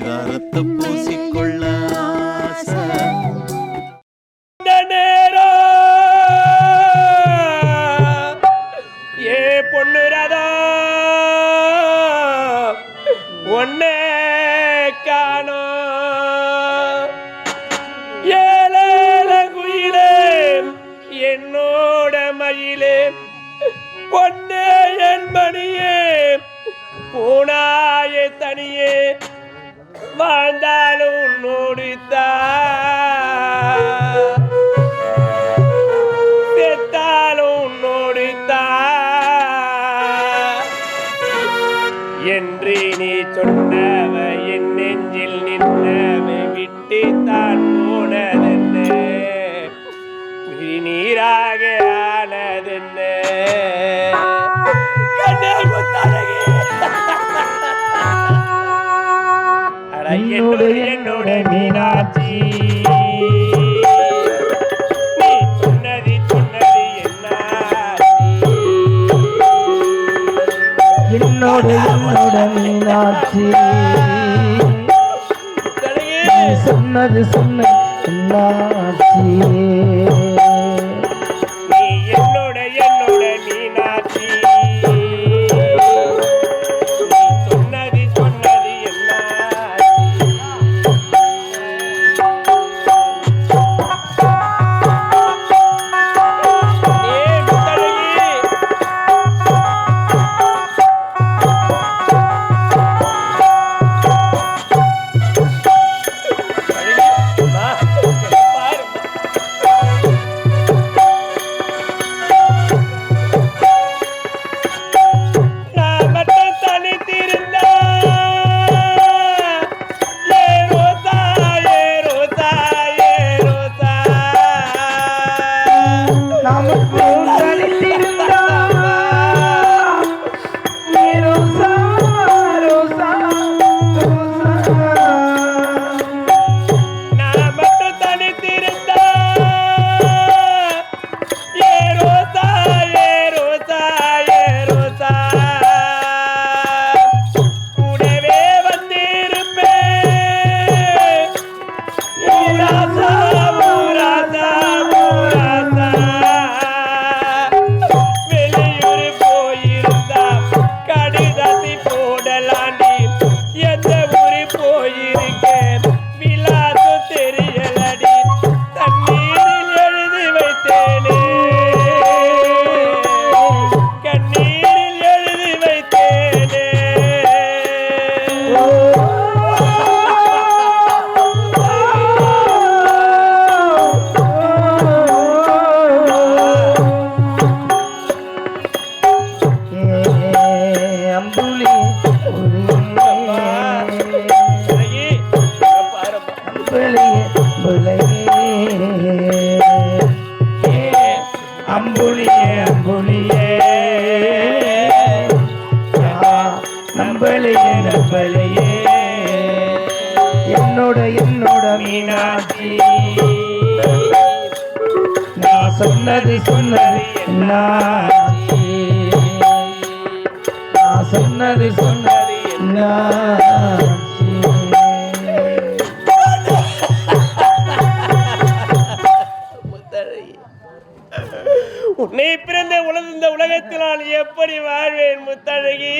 பரிதாரத்தை பூசிக்கொள்ள ஏ பொண்ணு ரதம் ஒன்னே காணோம். ஏழேல குயிலே என்னோட மயிலே பொன்னே என் மணியே பூனாயே தனியே. வாழ்ந்தாலும் உன்னோடுத்தான் அட என்னோட மீனாட்சி. என்னோட என்னோட மீனாட்சி. சொன்னது சொன்ன என்னாட்சி ஏ அம்புலியே அம்புலியே நம்பளையே நம்பளையே என்னோட என்னோட மீனாட்சி நான் சொன்னது சொன்னது என்ன சொன்னது சொன்னது என்னாச்சு? உன்னை பிறந்த உலக- இந்த உலகத்தில் நான் எப்படி வாழ்வேன் முத்தழகி?